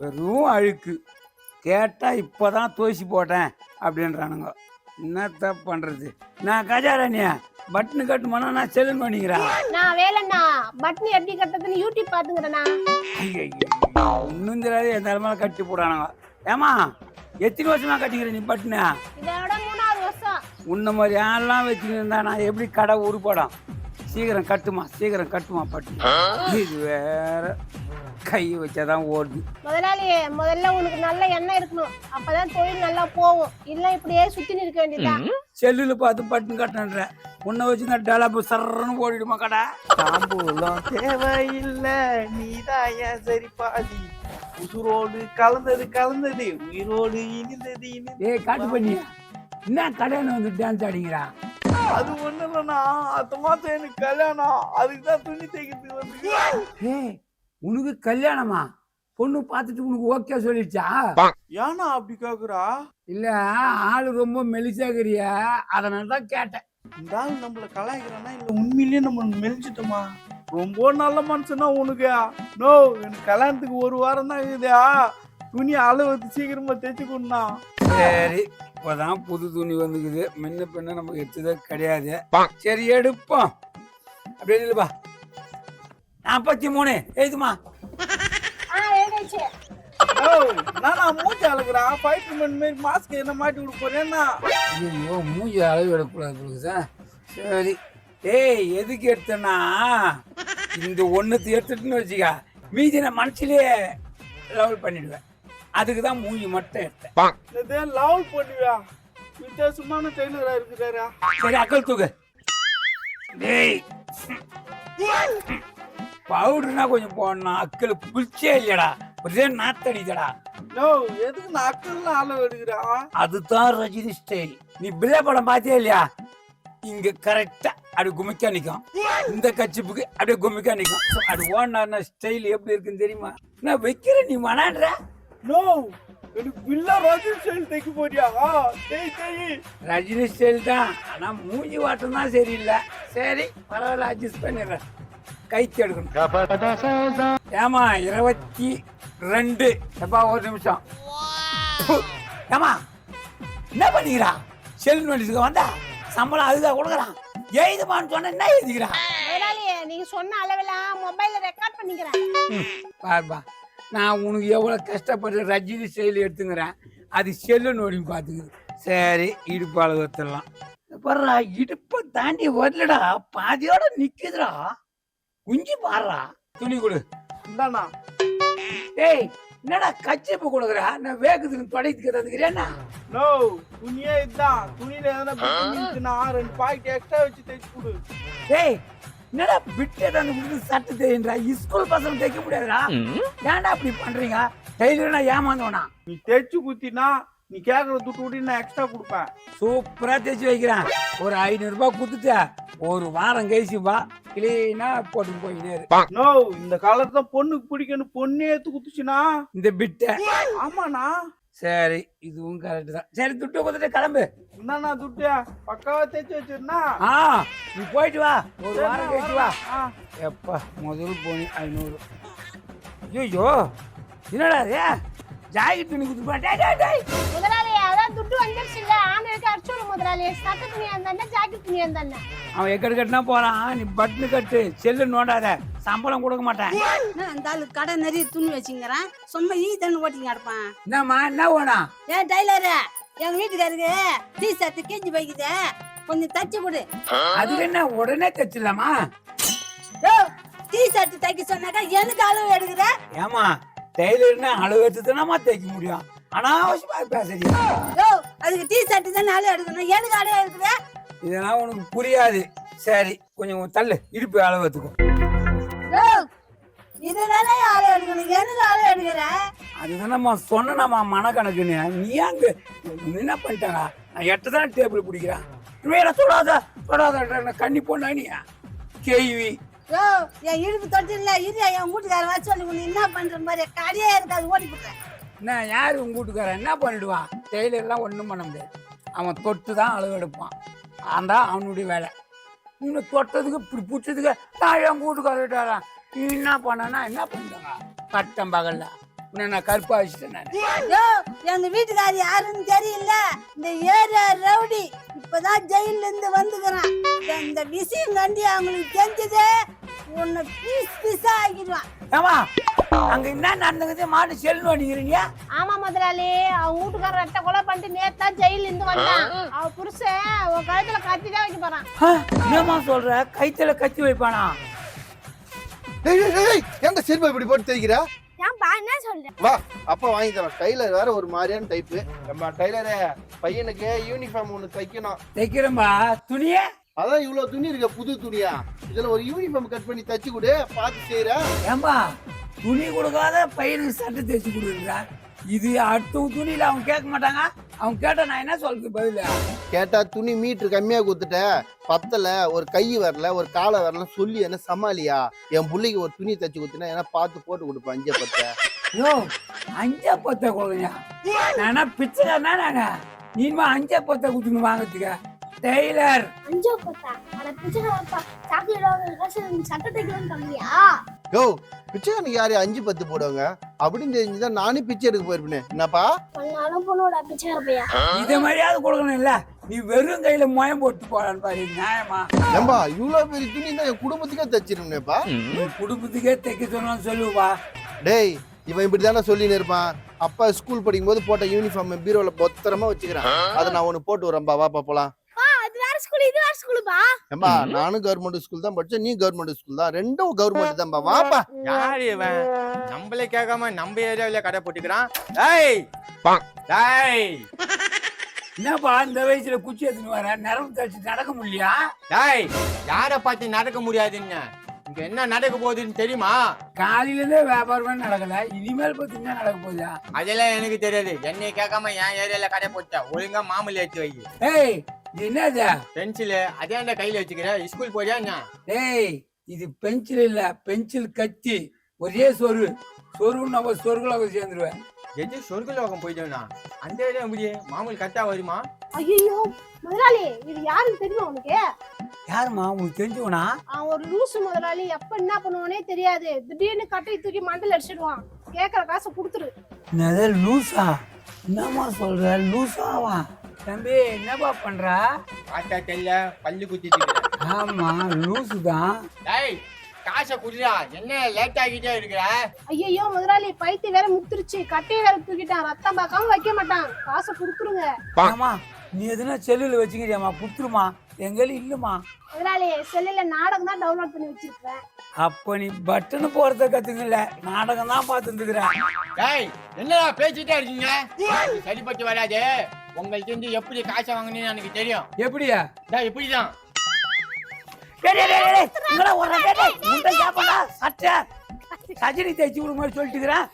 வெறும் அழுக்கு. கேட்டால் இப்போ தான் தோசி போட்டேன் அப்படின்றானுங்க. என்னத்த பண்ணுறது நான் கஜாராணியா பட்டனு கட்டுமானா நான் செல்லுன்னு பண்ணிக்கிறேன். நான் வேலைண்ணா பட்டன் எப்படி கட்டுறதுன்னு யூடியூப் பாத்துக்கிறேண்ணா இன்னும் தெரியாது என் தலைமையில கட்டி போடுறானுங்க. ஏமா எத்தனை வருஷமா கட்டிக்கிற நீ பட்டுனு இதோட மூணாவது வருஷம். உன்ன மாதிரி ஆள்லாம் வச்சுக்கிட்டு இருந்தா நான் எப்படி கடை உருப்படும் சீக்கிரம் கட்டுமா சீக்கிரம் கட்டுமா பட்டு. இது வேற கை வச்சாதான் ஓடுது. முதலாளி முதல்ல உனக்கு நல்ல எண்ணெய் இருக்கணும். அப்பதான் தொழில் நல்லா போகும். இல்ல இப்படியே சுத்தி நிற்க வேண்டியதுதான் செல்லுல பார்த்து பட்டுன்னு கட்டணுன்ற உன்னை வச்சு நான் டெலாப்பு சர்றன்னு ஓடிடுமா கடை? தாம்பூலம் தேவையில்லை. நீதான் ஏன் சரி பாதி உசுரோடு கலந்தது கலந்தது. உயிரோடு இனிந்தது இனிந்தது. ஏய் காட்டு பண்ணியா என்ன கடையில் வந்து டான்ஸ் ஆடிங்கிறான் அது ஒண்ணு இல்லைண்ணா. அடுத்த மாசம் எனக்கு கல்யாணம். அதுக்கு தான் துணி தைக்கிறதுக்கு வந்து. ஏய் உனக்கு கல்யாணமா? பொண்ணு பார்த்துட்டு உனக்கு ஓகே சொல்லிடுச்சா? ஏன்னா அப்படி கேக்குறா? இல்ல ஆளு ரொம்ப மெலிசாகிறியா. அதனால தான் கேட்டேன். இந்த ஆள் நம்மள கலாய்க்கிறானா? இல்ல உண்மையிலேயே நம்ம மெலிஞ்சிட்டோமா? ரொம்ப நல்ல மனுஷனா உனக்கு. நோ எனக்கு கல்யாணத்துக்கு ஒரு வாரம் தான் இருக்குதா துணி அளவு சீக்கிரமா தைச்சு கொடுண்ணா. சரி இப்போதான் புது துணி வந்துக்குது. முன்ன பின்ன நமக்கு எடுத்ததே கிடையாது. சரி எடுப்போம். அப்படியே இல்லைப்பா நாற்பத்தி மூணு எழுதுமா. மூஞ்சி அழகுறா? மேன் மாதிரி மாஸ்க் என்ன மாட்டி விட போறேன்னா ஐயோ மூஞ்சி அளவு எடுக்கக்கூடாது சார். சரி. ஏய் எதுக்கு எடுத்தேன்னா? இந்த ஒன்றுத்து எடுத்துட்டுன்னு வச்சுக்க. மீதி நான் மனசுலயே லெவல் பண்ணிடுவேன். அதுக்கு தான் மூஞ்சி மட்டும் எடுத்தேன். லவ் பண்ணுவியா? வித்தியாசமான டெய்லரா இருக்கிறாரா சரி அக்கல் தூக்கு. டேய். பவுடர்னா கொஞ்சம் போடணும். அக்கல் புளிச்சே இல்லையடா. ஒரே நாத்தடிதடா நோ எதுக்கு நான் அக்கல்லாம் அளவு எடுக்கிறா அதுதான் ரஜினி ஸ்டைல் நீ பிள்ளை படம் பார்த்தியா இல்லையா? இங்க கரெக்டா அப்படி குமிக்கா நிக்கும். இந்த கச்சிப்புக்கு அப்படியே குமிக்கா நிக்கும். So, அப்படி ஓடினா ஸ்டைல் எப்படி இருக்குன்னு தெரியுமா? நான் வைக்கிறேன் நீ மனாடுற நோ எனக்கு பில்லா ரோஜன் ஸ்டைல் தைக்க போறியா தேய் தேய் ரஜினி ஸ்டைல் தான் ஆனா மூஞ்சி வாட்டம் தான் சரியில்லை சரி பரவாயில்ல அட்ஜஸ்ட் பண்ணிடுறேன் கைக்கு எடுக்கணும் ஏமா இருபத்தி ரெண்டு எப்பா ஒரு நிமிஷம். ஏமா என்ன பண்ணிக்கிறா செல் நோட்டீஸுக்கு வந்தா சம்பளம் அதுதான் கொடுக்குறான் எழுதுமான்னு சொன்னா என்ன எழுதிக்கிறான் நீங்க சொன்ன அளவெல்லாம் மொபைல்ல ரெக்கார்ட் பண்ணிக்கிறேன் பாருப்பா நான் உனக்கு எவ்வளோ கஷ்டப்பட்டு ரஜினி ஸ்டைல் எடுத்துங்கிறேன். அது செல்லு நோடி பார்த்துக்குது சரி இடுப்பு அளவு எடுத்துடலாம் பாருடா இடுப்பை தாண்டி வரலடா. பாதியோட நிக்குதுடா. குஞ்சு பாடுறா. துணி கொடு. இந்தாண்ணா. ஏய் என்னடா கச்சிப்பு கொடுக்குறா? நான் வேகத்துக்கு தொடைத்துக்கு தந்துக்கிறேன்னா? நோ துணியே இதுதான் துணியில எதனா ரெண்டு பாக்கெட் எக்ஸ்ட்ரா வச்சு தைச்சு கொடு. ஏய் என்னடா பிட்டு கொடுத்து சட்டை தேய்ன்றா? ஸ்கூல் பசங்க தைக்க முடியாதுடா. ஏன்டா அப்படி பண்றீங்க? டெய்லர்னா ஏமாந்தோனா நீ தைச்சு குத்தினா நீ கேக்குற துட்டு விட்டு நான் எக்ஸ்ட்ரா கொடுப்பேன். சூப்பரா தைச்சு வைக்கிறேன். ஒரு ஐநூறு ரூபாய் கொடுத்துட்டு. ஒரு வாரம் கழிச்சு வா. கிளீனா போட்டு போயினே. நோ இந்த காலத்துல பொண்ணுக்கு பிடிக்கணும் பொண்ணே எடுத்து குத்துச்சுனா? இந்த பிட்டை. ஆமாண்ணா. சரி இதுவும் கரெக்ட் தான். சரி துட்டு கொடுத்துட்டு கிளம்பு. என்னண்ணா துட்டு? பக்காவா தைச்சு வச்சிருந்தா? ஆ நீ போயிட்டு வா. ஒரு வாரம் கழிச்சு வா. எப்பா முதல் போனி ஐநூறு. ஐயோ என்னடா இது? ஜாக்கெட் துணி கொடுத்து போ. டேய், டேய், இல்ல ஆணுக்கு அடிச்சு விடு முதலாளி சட்டை துணியா இருந்தா ஜாக்கெட் துணியா இருந்தா அவன் எக்கடு கட்டினா போறான் நீ பட்னு கட்டு செல்லு நோண்டாத சம்பளம் கொடுக்க மாட்டேன் என்ன அந்த ஆளு கடை நிறைய துணி வச்சுங்கிறான் சும்மா ஈ தண்ணி ஓட்டிங்க கிடப்பான் என்னம்மா என்ன வேணும் ஏன் டைலரு எங்க வீட்டுக்காருக்கு டீ ஷர்ட் கேஞ்சி போய்க்குது கொஞ்சம் தச்சு கொடு அதுக்கு என்ன உடனே தைச்சிடலாமா டீ ஷர்ட் தைக்க சொன்னாக்கா எனக்கு அளவு எடுக்குற ஏமா டெய்லர்னா அளவு எடுத்து தானமா தைக்க முடியும் அனாவசியமா பேசுறியா யோ அதுக்கு டீ ஷர்ட் தானே அளவு எடுக்கணும். எனக்கு அளவு எடுக்குற இதெல்லாம் உனக்கு புரியாது. சரி கொஞ்சம் தள்ளு. இடுப்பு அளவு எடுத்துக்கோ. யோ இதுதானே அளவு எடுக்கணும்? எனக்கு அளவு எடுக்கிற அதுதானம்மா சொன்னேனம்மா மனக்கணக்குன்னு. நீ அங்க என்ன பண்ணிட்டாங்க நான் எட்ட தான் டேபிள் பிடிக்கிறேன். வேற தொடாத தொடாத கண்ணி போனா நீ. கேள்வி. என் இடுப்பு தொட்டில என் வீட்டுக்காரன் வச்சு சொல்லி என்ன பண்ற மாதிரி? கடையே இருக்காது ஓடி போட்டேன் நான் யார் உங்க வீட்டுக்காரன் என்ன பண்ணிடுவான்? டெய்லர்லாம் ஒன்றும் பண்ண முடியாது. அவன் தொட்டு தான் அளவு எடுப்பான். அதான் அவனுடைய வேலை. இன்னும் தொட்டதுக்கு இப்படி பிடிச்சதுக்கு நான் என் வீட்டுக்காரட்டாரன் நீ என்ன பண்ணனா என்ன பண்ணிட்டாங்க கட்டம் பகல்ல. உன்னை நான் கருப்பா வச்சுட்டேன் நான். ஐயோ எங்க வீட்டுக்காரி யாருன்னு தெரியல. இந்த ஏரியா ரவுடி இப்பதான் ஜெயில இருந்து வந்துக்கிறான். இந்த விஷயம் கண்டி அவங்களுக்கு தெரிஞ்சதே உன்னை பீஸ் பீஸா ஆக்கிடுவான். ஏமா அங்க என்ன நடந்துக்குது? மாட்டு செல்னு அடிக்கிறீங்க? ஆமா முதலாளி வீட்டுக்காரர் ரெட்டை கொலை பண்ணிட்டு நேத்து தான் ஜெயில இருந்து வந்தான். அவ புருஷன் உன் கழுத்துல கத்தி தான் வைக்க போறான். ஆ, என்னம்மா சொல்ற? கைத்துல கத்தி வைப்பானா? ஏய் ஏய், ஏய் ஏன்டா செருப்பை இப்படி போட்டு தேய்க்கிற? ஏன்பா என்ன சொல்ற? வா அப்பா வாங்கி தரேன். டைலர் வேற ஒரு மாதிரியான டைப்பு நம்ம டைலரே பையனுக்கு யூனிஃபார்ம் ஒன்று தைக்கணும். தைக்கிறேன்பா. துணியே? அதான் இவ்வளவு துணி இருக்க புது துணியா? இதுல ஒரு யூனிஃபார்ம் கட் பண்ணி தச்சு கொடு பார்த்து செய்யறேன் ஏம்பா துணி கொடுக்காத பையனுக்கு சட்டை தைச்சு கொடுக்குறா இது அடுத்தவங்க துணியில அவங்க கேட்க மாட்டாங்க. அவங்க கேட்டா நான் என்ன சொல்றது பதில? கேட்டா துணி மீட்டர் கம்மியா கொடுத்துட்ட. பத்தல ஒரு கை வரல ஒரு காலை வரல சொல்லி என்ன சமாளியா? என் பிள்ளைக்கு ஒரு துணி தச்சு கொடுத்தினா என்ன பார்த்து போட்டு கொடுப்பேன் அஞ்சே பத்த. யோ அஞ்சா பத்த கொடுங்க. நானா பிச்சைக்காரனா நானு? நீமா அஞ்சா பத்த குத்துன்னு வாங்கறதுக்கு. டெய்லர். அஞ்சோ பத்தா அட பிச்சைக்காரப்பா சாக்லேட் சட்டை தைக்கணும்னு தம்பியா யோ பிச்சைக்காரனுக்கு யாரு அஞ்சு பத்து போடுவாங்க? அப்படின்னு தெரிஞ்சுதான் நானும் பிச்சை எடுக்க போயிருப்பேனே. என்னப்பா? பண்ணாலும் பொண்ணோட பிச்சைக்காரப்பையா இத மாதிரியாவது கொடுக்கணும் இல்ல. நீ வெறும் கையில மயம் போட்டு போறான்னு பாரு நியாயமா? ஏம்பா இவ்வளவு பெரிய துணி தான் என் குடும்பத்துக்கே தச்சிருந்தேப்பா நீ குடும்பத்துக்கே தைக்க சொன்னாலும் சொல்லுவா டேய் இவன் இப்படி தானே சொல்லின்னு இருப்பான். அப்பா ஸ்கூல் படிக்கும்போது போட்ட யூனிஃபார்ம் பீரோல பத்திரமா வச்சுக்கிறேன். அதை நான் ஒன்னு போட்டு வரேன்பா வாப்பா போலாம் அது வேற ஸ்கூல் இது வேற ஸ்கூலுப்பா ஏம்பா நானும் கவர்மெண்ட் ஸ்கூல் தான் படிச்சேன் நீ கவர்மெண்ட் ஸ்கூல் தான். ரெண்டும் கவர்மெண்ட் தான்பா வாப்பா. யாரு இவன்? நம்மளே கேட்காம நம்ம ஏரியாவில கடை போட்டுக்கிறான். டேய்! டேய்! என்னப்பா இந்த வயசுல குச்சி எடுத்துன்னு வர? நரம்பு தச்சு நடக்க முடியலையா? டேய்! யார பார்த்து நடக்க முடியாதுன்னு இங்க என்ன நடக்க போகுதுன்னு தெரியுமா? காலையில இருந்தே வியாபாரமே நடக்கல இனிமேல் பார்த்தீங்கன்னா நடக்க போகுதா? அதெல்லாம் எனக்கு தெரியாது. என்னைய கேட்காம என் ஏரியால கடை போட்ட ஒழுங்கா மாமூலி எடுத்து வை. ஏய் என்னது? பென்சிலு. அதே அந்த கையில வச்சுக்கிற? ஸ்கூல் போறியா ஏய் இது பென்சில் இல்ல. பென்சில் கத்தி. ஒரே சொரு. சொரு நம்ம சொருகுல சேர்ந்துருவேன். எது சொர்க்கலோகம் போயிட்டோம்னா அந்த ஏரியா முடியே மாமூல் கரெக்டா வருமா? ஐயோ முதலாளி இது யாருன்னு தெரியுமா உனக்கு? யாரும்மா? உங்களுக்கு தெரிஞ்சவனா? அவன் ஒரு லூசு முதலாளி. எப்ப என்ன பண்ணுவானே தெரியாது. திடீர்னு கட்டை தூக்கி மண்டல அடிச்சிடுவான். கேக்குற காசை கொடுத்துரு. என்னது லூசா? என்னம்மா சொல்ற? லூசாவா? தம்பி என்னப்பா பண்ற? பார்த்தா தெரியல பல்லு குத்திட்டு ஆமா லூசு தான். டேய் காசை குடுறா என்ன லேட் ஆகிட்டே இருக்கிற? ஐயோ முதலாளி பைத்தி வேற முத்துருச்சு. கட்டையை வேற தூக்கிட்டான். ரத்தம் பார்க்காம வைக்க மாட்டான். காசை கொடுத்துருங்க. ஆமா நீ எதுனா செல்லுல வச்சுக்கிறியாமா புத்துருமா எங்கேயும் இல்லம்மா. முதலாளி செல்லுல நாடகம் தான் டவுன்லோட் பண்ணி வச்சிருக்கேன் அப்ப நீ பட்டன் போறத கத்துக்கல. நாடகம் தான் பார்த்துருக்குற டேய் என்னடா பேசிட்டே இருக்கீங்க? சரிப்பட்டு வராது. உங்களுக்கு இருந்து எப்படி காசை வாங்கினீங்கன்னு எனக்கு தெரியும். எப்படியா? டேய் உன்கிட்ட கேப்படா, சட்டை. சஜினி தைச்சு விடு மாதிரி சொல்லிட்டு இருக்கிறேன்.